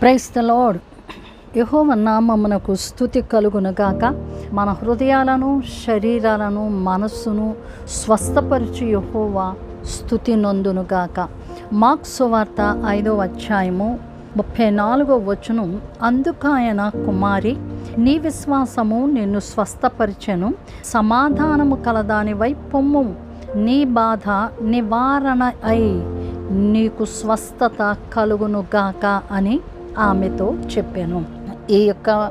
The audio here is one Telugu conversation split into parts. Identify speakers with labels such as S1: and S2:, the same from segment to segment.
S1: Price the lord. యహోవ స్థుతి కలుగునుగాక. మన హృదయాలను శరీరాలను మనస్సును స్వస్థపరిచి యహోవా స్థుతి నొందునుగాక. మార్క్స్ వార్త ఐదో అధ్యాయము ముప్పై నాలుగో వచనం. అందుకాయన కుమారి నీ విశ్వాసము నిన్ను స్వస్థపరిచెను. సమాధానము కలదానివై పొమ్ము. నీ బాధ నివారణ అయి నీకు స్వస్థత కలుగునుగాక అని ఆమెతో చెప్పాను. ఈ యొక్క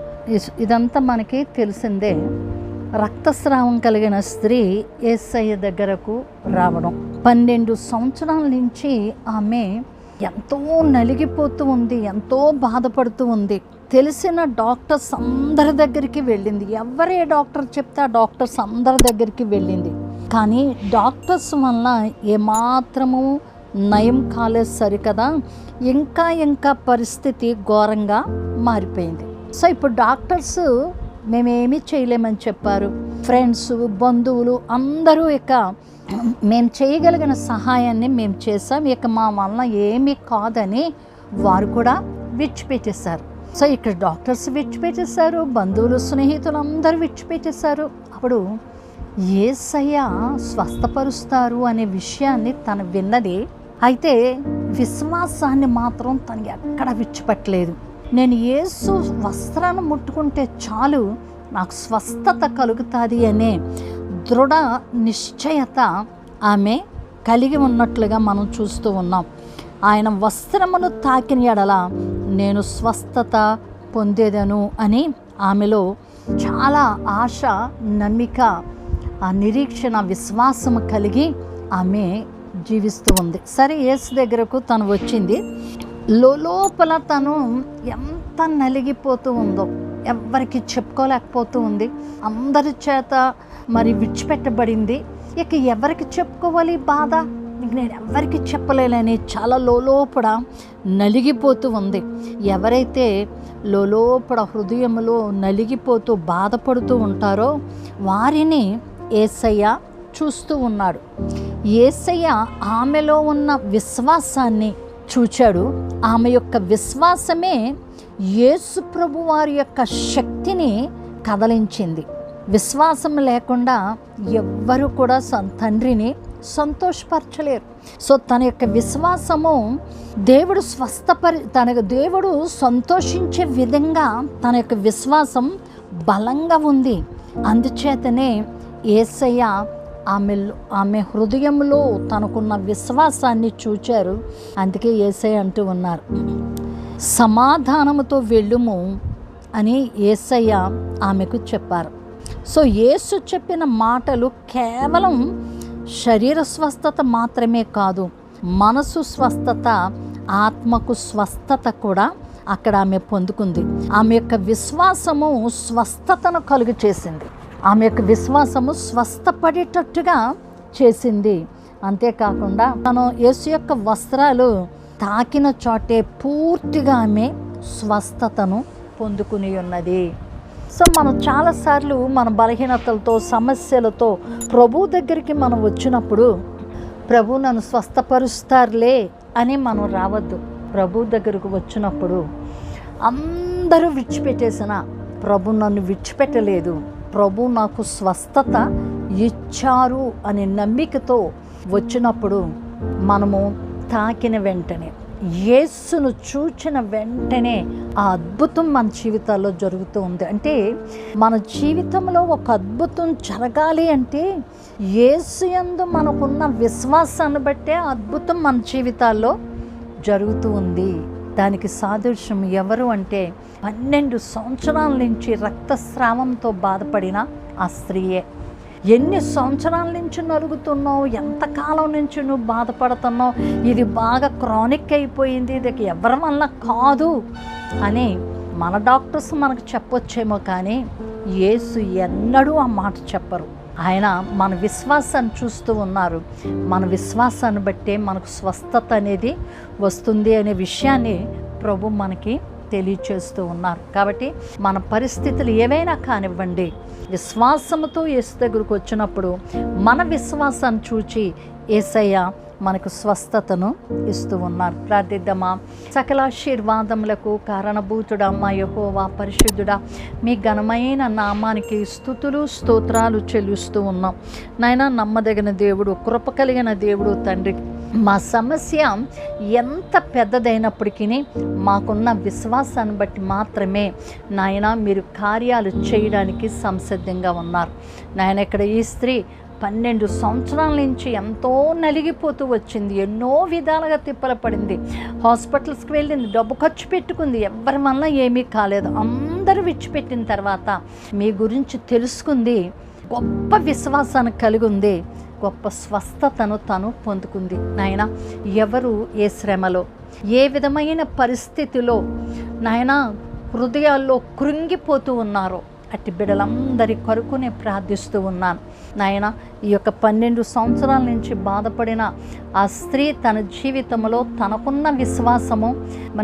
S1: ఇదంతా మనకి తెలిసిందే. రక్తస్రావం కలిగిన స్త్రీ ఏసయ్య దగ్గరకు రావడం. పన్నెండు సంవత్సరాల నుంచి ఆమె ఎంతో నలిగిపోతూ ఉంది ఎంతో బాధపడుతూ ఉంది. తెలిసిన డాక్టర్స్ అందరి దగ్గరికి వెళ్ళింది. ఎవరే డాక్టర్ చెప్తే ఆ డాక్టర్స్ అందరి దగ్గరికి వెళ్ళింది. కానీ డాక్టర్స్ వల్ల ఏమాత్రము నయం కాలేదు సరికదా. ఇంకా ఇంకా పరిస్థితి ఘోరంగా మారిపోయింది. సో ఇప్పుడు డాక్టర్స్ మేమేమీ చేయలేమని చెప్పారు. ఫ్రెండ్స్ బంధువులు అందరూ ఇక మేము చేయగలిగిన సహాయాన్ని మేము చేసాం ఇక మా వలన ఏమీ కాదని వారు కూడా విడిచిపెట్టేశారు. సో ఇక్కడ డాక్టర్స్ విడిచిపెట్టేశారు బంధువులు స్నేహితులు అందరూ విడిచిపెట్టేశారు. అప్పుడు ఏసయ్య స్వస్థపరుస్తారు అనే విషయాన్ని తను విన్నది అయితే విశ్వాసాన్ని మాత్రం తను ఎక్కడ విడిచిపెట్టలేదు. నేను యేసు వస్త్రాన్ని ముట్టుకుంటే చాలు నాకు స్వస్థత కలుగుతుంది అనే దృఢ నిశ్చయత ఆమె కలిగి ఉన్నట్లుగా మనం చూస్తూ ఉన్నాం. ఆయన వస్త్రమును తాకిన ఎడల నేను స్వస్థత పొందేదను అని ఆమెలో చాలా ఆశ నమ్మిక ఆ నిరీక్షణ విశ్వాసం కలిగి ఆమె జీవిస్తూ ఉంది. సరే యేసు దగ్గరకు తను వచ్చింది. లోపల తను ఎంత నలిగిపోతూ ఉందో ఎవరికి చెప్పుకోలేకపోతూ ఉంది. అందరి చేత మరి విడిచిపెట్టబడింది. ఇక ఎవరికి చెప్పుకోవాలి బాధ? నేను ఎవరికి చెప్పలేనని చాలా లోపల నలిగిపోతూ ఉంది. ఎవరైతే లోపల హృదయంలో నలిగిపోతూ బాధపడుతూ ఉంటారో వారిని ఏసయ్య చూస్తూ ఉన్నాడు. ఏసయ్య ఆమెలో ఉన్న విశ్వాసాన్ని చూచాడు. ఆమె యొక్క విశ్వాసమే యేసు ప్రభు వారి యొక్క శక్తిని కదలించింది. విశ్వాసం లేకుండా ఎవ్వరు కూడా సం- తండ్రిని సంతోషపరచలేరు. సో తన యొక్క విశ్వాసము దేవుడు స్వస్థపరి తన దేవుడు సంతోషించే విధంగా తన యొక్క విశ్వాసం బలంగా ఉంది. అందుచేతనే ఏసయ్య ఆమె ఆమె హృదయంలో తనకున్న విశ్వాసాన్ని చూచారు. అందుకే ఏసై అంటూ ఉన్నారు. సమాధానముతో వెళ్ళుము అని ఏసయ్య ఆమెకు చెప్పారు. సో యేసు చెప్పిన మాటలు కేవలం శరీర స్వస్థత మాత్రమే కాదు మనసు స్వస్థత ఆత్మకు స్వస్థత కూడా అక్కడ ఆమె పొందుకుంది. ఆమె యొక్క విశ్వాసము స్వస్థతను కలుగు చేసింది ఆమె యొక్క విశ్వాసము స్వస్థపడేటట్టుగా చేసింది. అంతేకాకుండా తను యేసు యొక్క వస్త్రాలు తాకిన చోటే పూర్తిగా ఆమె స్వస్థతను పొందుకుని ఉన్నది. సో మనం చాలాసార్లు మన బలహీనతలతో సమస్యలతో ప్రభు దగ్గరికి మనం వచ్చినప్పుడు ప్రభు నన్ను స్వస్థపరుస్తారులే అని మనం రావద్దు. ప్రభు దగ్గరకు వచ్చినప్పుడు అందరూ విడిచిపెట్టేసిన ప్రభు నన్ను విడిచిపెట్టలేదు. ప్రభు నాకు స్వస్థత ఇచ్చారు అనే నమ్మికతో వచ్చినప్పుడు మనము తాకిన వెంటనే యేసును చూచిన వెంటనే ఆ అద్భుతం మన జీవితాల్లో జరుగుతూ ఉంది. అంటే మన జీవితంలో ఒక అద్భుతం జరగాలి అంటే యేసు యందు మనకున్న విశ్వాసాన్ని బట్టే అద్భుతం మన జీవితాల్లో జరుగుతూ ఉంది. దానికి సాదృశ్యం ఎవరు అంటే పన్నెండు సంవత్సరాల నుంచి రక్తస్రావంతో బాధపడిన ఆ స్త్రీయే. ఎన్ని సంవత్సరాల నుంచి నలుగుతున్నావు? ఎంతకాలం నుంచి నువ్వు బాధపడుతున్నావు? ఇది బాగా క్రానిక్ అయిపోయింది. ఇది ఎవరి వల్ల కాదు? అని మన డాక్టర్స్ మనకు చెప్పొచ్చేమో కానీ యేసు ఎన్నడూ ఆ మాట చెప్పరు. ఆయన మన విశ్వాసాన్ని చూస్తూ ఉన్నారు. మన విశ్వాసాన్ని బట్టే మనకు స్వస్థత అనేది వస్తుంది అనే విషయాన్ని ప్రభు మనకి తెలియచేస్తూ ఉన్నారు. కాబట్టి మన పరిస్థితులు ఏవైనా కానివ్వండి విశ్వాసముతో యేసు దగ్గరకు వచ్చినప్పుడు మన విశ్వాసాన్ని చూచి ఏసయ్య మనకు స్వస్థతను ఇస్తూ ఉన్నారు. ప్రార్థిద్దామా. సకలాశీర్వాదములకు కారణభూతుడమ్మా యహోవా పరిశుద్ధుడా మీ ఘనమైన నామానికి స్థుతులు స్తోత్రాలు చెల్లిస్తూ ఉన్నాం. నాయన నమ్మదగిన దేవుడు కృప కలిగిన దేవుడు తండ్రి. మా సమస్య ఎంత పెద్దదైనప్పటికీ మాకున్న విశ్వాసాన్ని బట్టి మాత్రమే. నాయన మీరు కార్యాలు చేయడానికి సంసిద్ధంగా ఉన్నారు. నాయన ఇక్కడ ఈ స్త్రీ పన్నెండు సంవత్సరాల నుంచి ఎంతో నలిగిపోతూ వచ్చింది. ఎన్నో విధాలుగా తిప్పల పడింది హాస్పిటల్స్కి వెళ్ళింది. డబ్బు ఖర్చు పెట్టుకుంది. ఎవరి వల్ల ఏమీ కాలేదు. అందరూ విడిచిపెట్టిన తర్వాత మీ గురించి తెలుసుకుంది. గొప్ప విశ్వాసాన్ని కలిగి ఉంది. గొప్ప స్వస్థతను తను పొందుకుంది. నాయన ఎవరు ఏ శ్రమలో ఏ విధమైన పరిస్థితిలో నాయన హృదయాల్లో కృంగిపోతూ ఉన్నారో అట్టి బిడ్డలందరి కొరకు నేను ప్రార్థిస్తూ ఉన్నాను నాయన ఈ యొక్క పన్నెండు సంవత్సరాల నుంచి బాధపడిన ఆ స్త్రీ తన జీవితంలో తనకున్న విశ్వాసము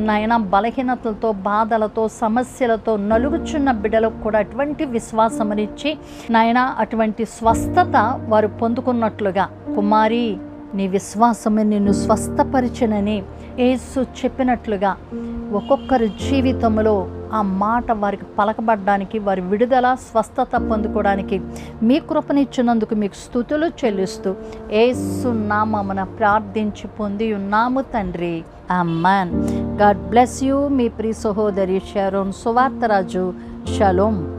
S1: నాయన బలహీనతలతో బాధలతో సమస్యలతో నలుగుచున్న బిడ్డలకు కూడా అటువంటి విశ్వాసమునిచ్చి నాయన అటువంటి స్వస్థత వారు పొందుకున్నట్లుగా కుమారి నీ విశ్వాసమే నిన్ను స్వస్థపరిచనని యేసు చెప్పినట్లుగా ఒక్కొక్కరి జీవితంలో ఆ మాట వారికి పలకబడడానికి వారి విడుదల స్వస్థత పొందుకోవడానికి మీ కృపనిచ్చినందుకు మీకు స్థుతులు చెల్లిస్తూ ఏసు ప్రార్థించి పొంది ఉన్నాము తండ్రి. అమ్మాన్ గాడ్ బ్లెస్ యూ మీ ప్రి సహోదరి షరోన్ సువార్తరాజు. షలోం.